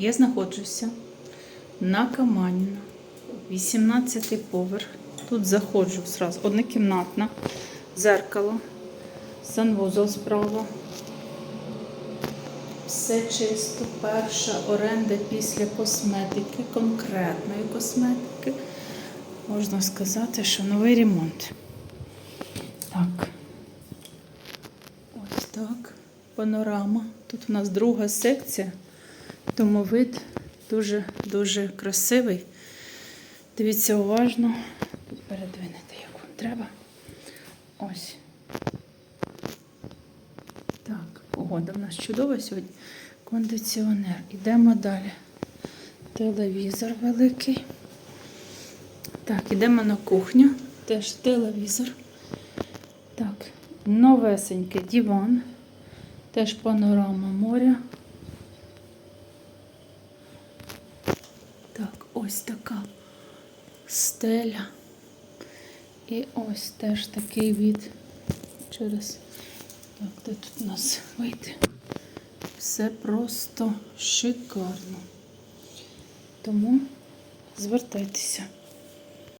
Я знаходжуся на Каманіна, 18 поверх. Тут заходжу зразу. Однокімнатна, зеркало, санвузол справа. Все чисто, перша оренда після косметики, конкретної косметики. Можна сказати, що новий ремонт. Так. Ось так. Панорама. Тут у нас друга секція, тому вид дуже-дуже красивий. Дивіться уважно. Тут передвинете, як вам треба. Ось. Так, погода в нас чудова сьогодні. Кондиціонер. Ідемо далі. Телевізор великий. Так, ідемо на кухню. Теж телевізор. Так, новесенький диван. Теж панорама моря. Так, ось така стеля. І ось теж такий від через. Так, де тут у нас вийти? Все просто шикарно. Тому звертайтеся.